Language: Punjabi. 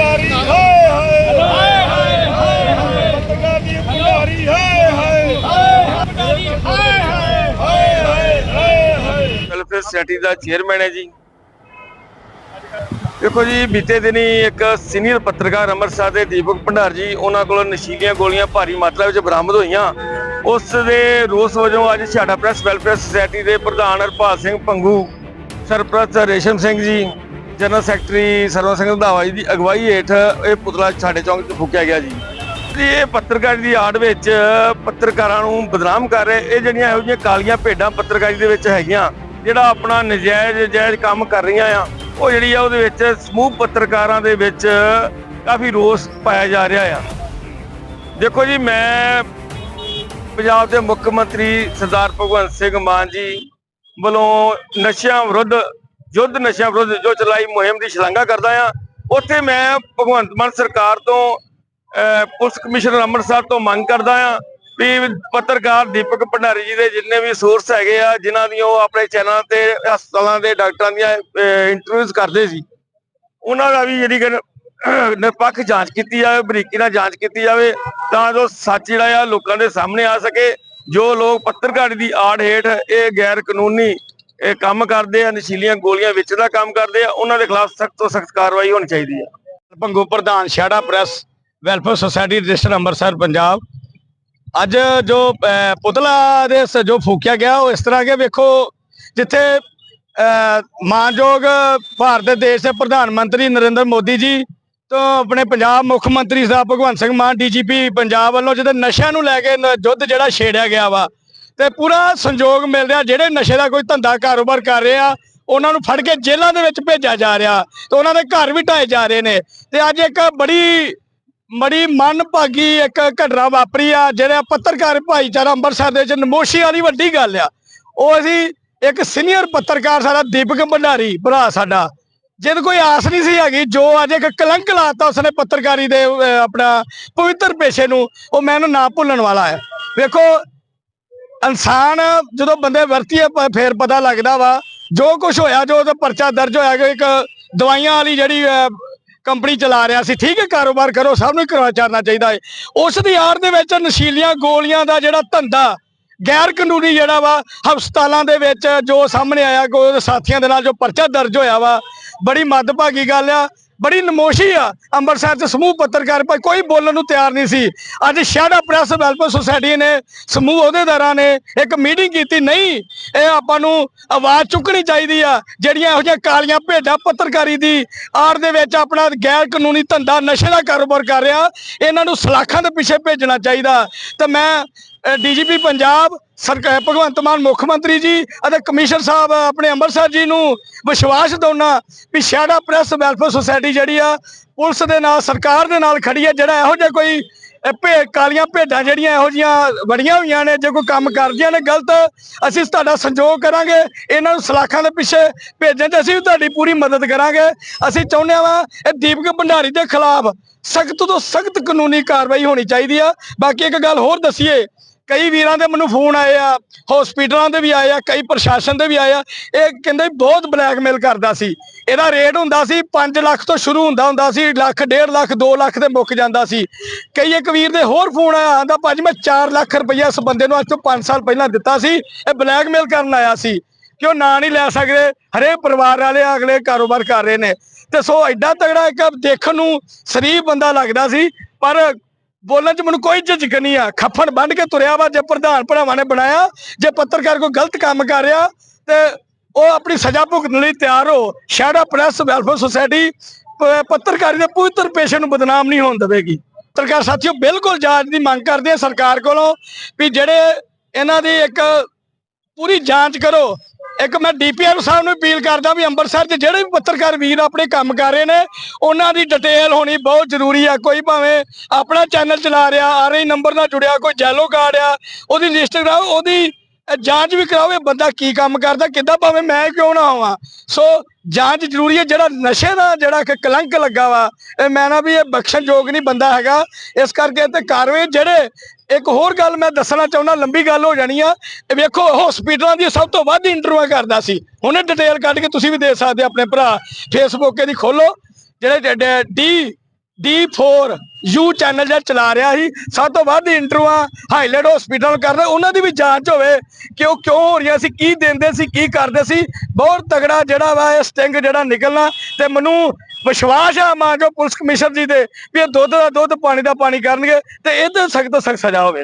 ਭੰਡਾਰੀ ਹਾਏ ਹਾਏ ਹਾਏ ਹਾਏ ਹਾਏ ਪੱਤਰਕਾਰ ਦੀ ਭੰਡਾਰੀ ਹਾਏ ਹਾਏ ਹਾਏ ਹਾਏ ਹਾਏ ਹਾਏ ਹਾਏ ਵੈਲਫੇਅਰ ਸੋਸਾਇਟੀ ਦਾ ਚੇਅਰਮੈਨ ਹੈ ਜੀ ਦੇਖੋ ਜੀ ਬੀਤੇ ਦਿਨੀ ਇੱਕ ਸੀਨੀਅਰ ਪੱਤਰਕਾਰ ਅੰਮ੍ਰਿਤਸਰ ਦੇ ਦੀਪਕ ਭੰਡਾਰ ਜੀ ਉਹਨਾਂ ਕੋਲੋਂ ਨਸ਼ੀਲੀਆਂ ਗੋਲੀਆਂ ਭਾਰੀ ਮਾਤਰਾ ਵਿੱਚ ਬਰਾਮਦ ਹੋਈਆਂ ਉਸ ਦੇ ਰੋਸ ਵਜੋਂ ਅੱਜ ਛਾੜਾ ਪ੍ਰੈਸ ਵੈਲਫੇਅਰ ਸੁਸਾਇਟੀ ਦੇ ਪ੍ਰਧਾਨ ਹਰਪਾਲ ਸਿੰਘ ਪੰਗੂ ਸਰਪ੍ਰਸਤ ਰੇਸ਼ਮ ਸਿੰਘ ਜੀ ਜਨਰਲ ਸੈਕਟਰੀ ਸਰਵਨ ਸਿੰਘ ਰੰਧਾਵਾ ਜੀ ਦੀ ਅਗਵਾਈ ਹੇਠ ਇਹ ਪੁਤਲਾ ਛਾੜੇ ਚੌਂਕ 'ਚ ਫੂਕਿਆ ਗਿਆ ਜੀ। ਇਹ ਪੱਤਰਕਾਰੀ ਦੀ ਆੜ ਵਿੱਚ ਪੱਤਰਕਾਰਾਂ ਨੂੰ ਬਦਨਾਮ ਕਰ ਰਹੇ, ਇਹ ਜਿਹੜੀਆਂ ਇਹੋ ਜਿਹੀਆਂ ਕਾਲੀਆਂ ਭੇਡਾਂ ਪੱਤਰਕਾਰੀ ਦੇ ਵਿੱਚ ਹੈਗੀਆਂ, ਜਿਹੜਾ ਆਪਣਾ ਨਜਾਇਜ਼ ਜਾਇਜ਼ ਕੰਮ ਕਰ ਰਹੀਆਂ ਆ, ਉਹ ਜਿਹੜੀ ਆ ਉਹਦੇ ਵਿੱਚ ਸਮੂਹ ਪੱਤਰਕਾਰਾਂ ਦੇ ਵਿੱਚ ਕਾਫੀ ਰੋਸ ਪਾਇਆ ਜਾ ਰਿਹਾ ਆ। ਦੇਖੋ ਜੀ, ਮੈਂ ਪੰਜਾਬ ਦੇ ਮੁੱਖ ਮੰਤਰੀ ਸਰਦਾਰ ਭਗਵੰਤ ਸਿੰਘ ਮਾਨ ਜੀ ਵੱਲੋਂ ਨਸ਼ਿਆਂ ਵਿਰੁੱਧ ਯੁੱਧ ਨਸ਼ਿਆਂ ਵਿਰੁੱਧ ਜੋ ਚਲਾਈ ਮੁਹਿੰਮ ਦੀ ਸ਼ਲਾਘਾ ਕਰਦਾ ਆ ਉੱਥੇ ਮੈਂ ਭਗਵੰਤ ਮਾਨ ਸਰਕਾਰ ਤੋਂ ਪੁਲਿਸ ਕਮਿਸ਼ਨਰ ਅੰਮ੍ਰਿਤਸਰ ਤੋਂ ਮੰਗ ਕਰਦਾ ਆ ਵੀ ਪੱਤਰਕਾਰ ਦੀਪਕ ਭੰਡਾਰੀ ਜੀ ਦੇ ਜਿੰਨੇ ਵੀ ਸੋਰਸ ਹੈਗੇ ਆ, ਜਿਨ੍ਹਾਂ ਦੀ ਉਹ ਆਪਣੇ ਚੈਨਲ ਤੇ, ਹਸਪਤਾਲਾਂ ਦੇ ਡਾਕਟਰਾਂ ਦੀਆਂ ਇੰਟਰਵਿਊਜ਼ ਕਰਦੇ ਸੀ। ਉਹਨਾਂ ਦਾ ਵੀ ਜਿਹੜੀ ਕਿ ਨਿਰਪੱਖ ਜਾਂਚ ਕੀਤੀ ਜਾਵੇ, ਬਰੀਕੀ ਨਾਲ ਜਾਂਚ ਕੀਤੀ ਜਾਵੇ, ਤਾਂ ਜੋ ਸੱਚ ਜਿਹੜਾ ਆ ਲੋਕਾਂ ਦੇ ਸਾਹਮਣੇ ਆ ਸਕੇ। ਜੋ ਲੋਕ ਪੱਤਰਕਾਰੀ ਦੀ ਆੜ ਹੇਠ ਇਹ ਗੈਰ ਕਾਨੂੰਨੀ ਇਹ ਕੰਮ ਕਰਦੇ ਆ ਨਸ਼ੀਲੀਆਂ ਗੋਲੀਆਂ ਵਿੱਚ ਦਾ ਕੰਮ ਕਰਦੇ ਆ ਉਹਨਾਂ ਦੇ ਖਿਲਾਫ ਸਖਤ ਤੋਂ ਸਖਤ ਕਾਰਵਾਈ ਹੋਣੀ ਚਾਹੀਦੀ ਹੈ ਭੰਗੂ ਪ੍ਰਧਾਨ Chhara press welfare society register Amritsar Punjab. ਅੱਜ ਜੋ ਪੁਤਲਾ ਦੇ ਜੋ ਫੂਕਿਆ ਗਿਆ ਉਹ ਇਸ ਤਰ੍ਹਾਂ ਕਿ ਵੇਖੋ ਜਿੱਥੇ ਅਹ, ਮਾਨਯੋਗ ਭਾਰਤ ਦੇਸ਼ ਦੇ ਪ੍ਰਧਾਨ ਮੰਤਰੀ ਨਰਿੰਦਰ ਮੋਦੀ ਜੀ ਤੋਂ ਆਪਣੇ ਪੰਜਾਬ ਮੁੱਖ ਮੰਤਰੀ ਸਾਹਿਬ ਭਗਵੰਤ ਸਿੰਘ ਮਾਨ ਡੀਜੀਪੀ ਪੰਜਾਬ ਵੱਲੋਂ ਜਦੋਂ ਨਸ਼ਿਆਂ ਨੂੰ ਲੈ ਕੇ ਨ- ਯੁੱਧ ਜਿਹੜਾ ਛੇੜਿਆ ਗਿਆ ਵਾ ਤੇ ਪੂਰਾ ਸੰਯੋਗ ਮਿਲ ਰਿਹਾ, ਜਿਹੜੇ ਨਸ਼ੇ ਦਾ ਕੋਈ ਧੰਦਾ ਕਾਰੋਬਾਰ ਕਰ ਰਹੇ ਆ, ਉਹਨਾਂ ਨੂੰ ਫੜ ਕੇ ਜੇਲ੍ਹਾਂ ਦੇ ਵਿੱਚ ਭੇਜਿਆ ਜਾ ਰਿਹਾ ਤੇ ਉਹਨਾਂ ਦੇ ਘਰ ਵੀ ਢਾਏ ਜਾ ਰਹੇ ਨੇ। ਤੇ ਅੱਜ ਇੱਕ ਬੜੀ ਬੜੀ ਮਨਭਾਗੀ ਇੱਕ ਘਟਨਾ ਵਾਪਰੀ ਆ, ਜਿਹੜਾ ਪੱਤਰਕਾਰ ਭਾਈਚਾਰਾ ਅੰਮ੍ਰਿਤਸਰ ਦੇ ਵਿੱਚ ਨਮੋਸ਼ੀ ਵਾਲੀ ਵੱਡੀ ਗੱਲ ਆ। ਉਹ ਅਸੀਂ ਇੱਕ ਸੀਨੀਅਰ ਪੱਤਰਕਾਰ ਸਾਡਾ ਦੀਪਕ ਭੰਡਾਰੀ, ਭਰਾ ਸਾਡਾ। ਜਿਹਦੇ ਕੋਈ ਆਸ ਨਹੀਂ ਸੀ ਹੈਗੀ, ਜੋ ਅੱਜ ਇੱਕ ਕਲੰਕ ਲਾਤਾ ਉਸਨੇ ਪੱਤਰਕਾਰੀ ਦੇ ਆਪਣਾ ਪਵਿੱਤਰ ਪੇਸ਼ੇ ਨੂੰ, ਉਹ ਮੈਨੂੰ ਨਾ ਭੁੱਲਣ ਵਾਲਾ ਹੈ ਵੇਖੋ ਇਨਸਾਨ ਜਦੋਂ ਬੰਦੇ ਵਰਤੀਏ ਪ- ਫੇਰ ਪਤਾ ਲੱਗਦਾ ਵਾ, ਜੋ ਕੁਝ ਹੋਇਆ, ਜੋ ਉਹਦਾ ਪਰਚਾ ਦਰਜ ਹੋਇਆ ਕਿ ਇੱਕ ਦਵਾਈਆਂ ਵਾਲੀ ਜਿਹੜੀ ਕੰਪਨੀ ਚਲਾ ਰਿਹਾ ਸੀ, ਠੀਕ ਹੈ, ਕਾਰੋਬਾਰ ਕਰੋ, ਸਭ ਨੂੰ ਕਰਵਾ ਚਾਹਨਾ ਚਾਹੀਦਾ ਹੈ। ਉਸ ਦੀ ਆੜ ਦੇ ਵਿੱਚ ਨਸ਼ੀਲੀਆਂ ਗੋਲੀਆਂ ਦਾ ਜਿਹੜਾ ਧੰਦਾ ਗੈਰ ਕਾਨੂੰਨੀ ਜਿਹੜਾ ਵਾ, ਹਸਪਤਾਲਾਂ ਦੇ ਵਿੱਚ ਜੋ ਸਾਹਮਣੇ ਆਇਆ, ਕੋਈ ਉਹਦੇ ਸਾਥੀਆਂ ਦੇ ਨਾਲ ਜੋ ਪਰਚਾ ਦਰਜ ਹੋਇਆ ਵਾ, ਬੜੀ ਮੱਦਭਾਗੀ ਗੱਲ ਆ। ਬੜੀ ਨਮੋਸ਼ੀ ਆ। ਅੰਮ੍ਰਿਤਸਰ ਚ ਸਮੂਹ ਪੱਤਰਕਾਰ ਭਾਈ, ਕੋਈ ਬੋਲਣ ਨੂੰ ਤਿਆਰ ਨਹੀਂ ਸੀ। ਅੱਜ ਸ਼ਾੜਾ ਪ੍ਰੈਸ ਵੈਲਫੇਅਰ ਸੁਸਾਇਟੀ ਨੇ, ਸਮੂਹ ਅਹੁਦੇਦਾਰਾਂ ਨੇ ਇੱਕ ਮੀਟਿੰਗ ਕੀਤੀ। ਨਹੀਂ, ਇਹ ਆਪਾਂ ਨੂੰ ਆਵਾਜ਼ ਚੁੱਕਣੀ ਚਾਹੀਦੀ ਆ। ਜਿਹੜੀਆਂ ਇਹੋ ਜਿਹੀਆਂ ਕਾਲੀਆਂ ਭੇਡਾਂ ਪੱਤਰਕਾਰੀ ਦੀ ਆੜ ਦੇ ਵਿੱਚ ਆਪਣਾ ਗੈਰ ਕਾਨੂੰਨੀ ਧੰਦਾ, ਨਸ਼ੇ ਦਾ ਕਾਰੋਬਾਰ ਕਰ ਰਿਹਾ, ਇਹਨਾਂ ਨੂੰ ਸਲਾਖਾਂ ਦੇ ਪਿੱਛੇ ਭੇਜਣਾ ਚਾਹੀਦਾ। ਤੇ ਮੈਂ ਡੀਜੀਪੀ ਪੰਜਾਬ ਸਰਕਾਰ ਭਗਵੰਤ ਮਾਨ ਮੁੱਖ ਮੰਤਰੀ ਜੀ ਅਤੇ ਕਮਿਸ਼ਨਰ ਸਾਹਿਬ ਆਪਣੇ ਅੰਮ੍ਰਿਤਸਰ ਜੀ ਨੂੰ ਵਿਸ਼ਵਾਸ ਦਿਵਾਉਣਾ ਵੀ ਸ਼ਾੜਾ ਪ੍ਰੈਸ ਵੈਲਫੇਅਰ ਸੁਸਾਇਟੀ ਜਿਹੜੀ ਆ, ਪੁਲਿਸ ਦੇ ਨਾਲ, ਸਰਕਾਰ ਦੇ ਨਾਲ ਖੜੀ ਹੈ ਜਿਹੜਾ ਇਹੋ ਜਿਹਾ ਕੋਈ ਭੇ, ਕਾਲੀਆਂ ਭੇਡਾਂ ਜਿਹੜੀਆਂ ਇਹੋ ਜੀਆਂ ਬੜੀਆਂ ਹੋਈਆਂ ਨੇ, ਜੇ ਕੋਈ ਕੰਮ ਕਰਦੀਆਂ ਨੇ ਗਲਤ, ਅਸੀਂ ਤੁਹਾਡਾ ਸੰਯੋਗ ਕਰਾਂਗੇ, ਇਹਨਾਂ ਨੂੰ ਸਲਾਖਾਂ ਦੇ ਪਿੱਛੇ ਭੇਜਣ ਤੇ ਅਸੀਂ ਵੀ ਤੁਹਾਡੀ ਪੂਰੀ ਮਦਦ ਕਰਾਂਗੇ। ਅਸੀਂ ਚਾਹੁੰਦੇ ਹਾਂ ਇਹ ਦੀਪਕ ਭੰਡਾਰੀ ਦੇ ਖਿਲਾਫ ਸਖਤ ਤੋਂ ਸਖਤ ਕਾਨੂੰਨੀ ਕਾਰਵਾਈ ਹੋਣੀ ਚਾਹੀਦੀ ਆ। ਬਾਕੀ ਇੱਕ ਗੱਲ ਹੋਰ ਦਸੀਏ ਕਈ ਵੀਰਾਂ ਦੇ ਮੈਨੂੰ ਫੋਨ ਆਏ ਆ ਹਸਪੀਟਲਾਂ ਦੇ ਵੀ ਆਏ ਆ, ਕਈ ਪ੍ਰਸ਼ਾਸਨ ਦੇ ਵੀ ਆਏ ਆ। ਇਹ ਕਹਿੰਦੇ ਬਹੁਤ ਬਲੈਕਮੇਲ ਕਰਦਾ ਸੀ। ਇਹਦਾ ਰੇਟ ਹੁੰਦਾ ਸੀ 5 ਲੱਖ ਤੋਂ ਸ਼ੁਰੂ ਹੁੰਦਾ ਹੁੰਦਾ ਸੀ ਲੱਖ 1.5 ਲੱਖ 2 ਲੱਖ ਤੇ ਮੁੱਕ ਜਾਂਦਾ ਸੀ। ਕਈ ਇੱਕ ਵੀਰ ਦੇ ਹੋਰ ਫੋਨ ਆਇਆ, ਆਂਦਾ ਭਾਜੀ ਮੈਂ 4 ਲੱਖ ਰੁਪਈਆ ਇਸ ਬੰਦੇ ਨੂੰ ਅੱਜ ਤੋਂ 5 ਸਾਲ ਪਹਿਲਾਂ ਦਿੱਤਾ ਸੀ, ਇਹ ਬਲੈਕਮੇਲ ਕਰਨ ਆਇਆ ਸੀ। ਕਿ ਉਹ ਨਾਂ ਨਹੀਂ ਲੈ ਸਕਦੇ ਹਰੇ ਪਰਿਵਾਰ ਵਾਲੇ ਅਗਲੇ ਕਾਰੋਬਾਰ ਕਰ ਰਹੇ ਨੇ। ਤੇ ਸੋ ਐਡਾ ਤਗੜਾ ਇੱਕ ਦੇਖਣ ਨੂੰ ਸ਼ਰੀਫ ਬੰਦਾ ਲੱਗਦਾ ਸੀ, ਪਰ ਬੋਲਣ ਚ ਮੈਨੂੰ ਕੋਈ ਝਿਜਕ ਨਹੀਂ ਆ। ਖੱਫੜ ਬੰਨ ਕੇ ਤੁਰਿਆ ਵਾ ਜੇ ਪ੍ਰਧਾਨ ਭਰਾਵਾਂ ਨੇ ਬਣਾਇਆ, ਜੇ ਪੱਤਰਕਾਰ ਕੋਈ ਗਲਤ ਕੰਮ ਕਰ ਰਿਹਾ, ਤੇ ਉਹ ਆਪਣੀ ਸਜ਼ਾ ਭੁਗਤਣ ਲਈ ਤਿਆਰ ਹੋ। ਸ਼ਹਿਰਾ ਪ੍ਰੈਸ ਵੈਲਫੇਅਰ ਸੁਸਾਇਟੀ ਪੱਤਰਕਾਰੀ ਦੇ ਪੂਤਰ ਪੇਸ਼ੇ ਨੂੰ ਬਦਨਾਮ ਨਹੀਂ ਹੋਣ ਦੇਵੇਗੀ। ਪੱਤਰਕਾਰ ਸਾਥੀਓ, ਬਿਲਕੁਲ ਜਾਂਚ ਦੀ ਮੰਗ ਕਰਦੇ ਆ ਸਰਕਾਰ ਕੋਲੋਂ ਵੀ ਜਿਹੜੇ ਇਹਨਾਂ ਦੀ ਇੱਕ ਪੂਰੀ ਜਾਂਚ ਕਰੋ ਇੱਕ ਮੈਂ ਡੀਪੀਆਰ ਸਾਹਿਬ ਨੂੰ ਅਪੀਲ ਕਰਦਾ ਵੀ ਅੰਮ੍ਰਿਤਸਰ 'ਚ ਜਿਹੜੇ ਵੀ ਪੱਤਰਕਾਰ ਵੀਰ ਆਪਣੇ ਕੰਮ ਕਰ ਰਹੇ ਨੇ, ਉਹਨਾਂ ਦੀ ਡਿਟੇਲ ਹੋਣੀ ਬਹੁਤ ਜ਼ਰੂਰੀ ਆ। ਕੋਈ ਭਾਵੇਂ ਆਪਣਾ ਚੈਨਲ ਚਲਾ ਰਿਹਾ ਆਰਆਈ ਨੰਬਰ ਨਾਲ ਜੁੜਿਆ, ਕੋਈ ਜੈਲੋ ਕਾਰਡ ਆ, ਉਹਦੀ ਲਿਸਟ ਕਰਾਓ, ਉਹਦੀ ਜਾਂਚ ਵੀ ਕਰਾਓ ਇਹ ਬੰਦਾ ਕੀ ਕੰਮ ਕਰਦਾ, ਕਿੱਦਾਂ ਭਾਵੇਂ ਮੈਂ ਕਿਉਂ ਨਾ ਆਵਾਂ ਸੋ ਜਾਂਚ ਜ਼ਰੂਰੀ ਹੈ, ਜਿਹੜਾ ਨਸ਼ੇ ਦਾ ਜਿਹੜਾ ਕਿ ਕਲੰਕ ਲੱਗਾ ਵਾ, ਇਹ ਮੈਂ ਨਾ ਵੀ ਇਹ ਬਖਸ਼ਣਯੋਗ ਨਹੀਂ ਬੰਦਾ ਹੈਗਾ। ਇਸ ਕਰਕੇ ਤੇ ਕਾਰਵਾਈ ਜਿਹੜੇ, ਇੱਕ ਹੋਰ ਗੱਲ ਮੈਂ ਦੱਸਣਾ ਚਾਹੁੰਦਾ, ਲੰਬੀ ਗੱਲ ਹੋ ਜਾਣੀ ਆ। ਇਹ ਵੇਖੋ ਹਸਪੀਟਲਾਂ ਦੀ ਸਭ ਤੋਂ ਵੱਧ ਇੰਟਰਵਿਊ ਕਰਦਾ ਸੀ। ਹੁਣ ਡਿਟੇਲ ਕੱਢ ਕੇ ਤੁਸੀਂ ਵੀ ਦੇ ਸਕਦੇ ਹੋ ਆਪਣੇ ਭਰਾ। ਫੇਸਬੁੱਕ ਇਹਦੀ ਖੋਲੋ, ਜਿਹੜੇ ਡੀ D4 ਯੂ ਚੈਨਲ ਜਿਹੜਾ ਚਲਾ ਰਿਹਾ ਸੀ, ਸਭ ਤੋਂ ਵੱਧ ਇੰਟਰਵਿਊਆਂ ਹਾਈਲਾਈਟ ਹਸਪੀਟਲ ਕਰਦੇ, ਉਹਨਾਂ ਦੀ ਵੀ ਜਾਂਚ ਹੋਵੇ ਕਿ ਉਹ ਕਿਉਂ ਹੋ ਰਹੀਆਂ ਸੀ, ਕੀ ਦਿੰਦੇ ਸੀ, ਕੀ ਕਰਦੇ ਸੀ। ਬਹੁਤ ਤਗੜਾ ਜਿਹੜਾ ਵਾ ਇਹ ਸਟਿੰਗ ਜਿਹੜਾ ਨਿਕਲਣਾ ਤੇ ਮੈਨੂੰ ਵਿਸ਼ਵਾਸ ਆ ਮਾਂ ਜੋ ਪੁਲਿਸ ਕਮਿਸ਼ਨਰ ਜੀ ਦੇ ਵੀ ਇਹ ਦੁੱਧ ਦਾ ਦੁੱਧ ਪਾਣੀ ਦਾ ਪਾਣੀ ਕਰਨਗੇ ਤੇ ਇਹਦੇ ਸਖਤ ਤੋਂ ਸਖਤ ਸਜ਼ਾ ਹੋਵੇ।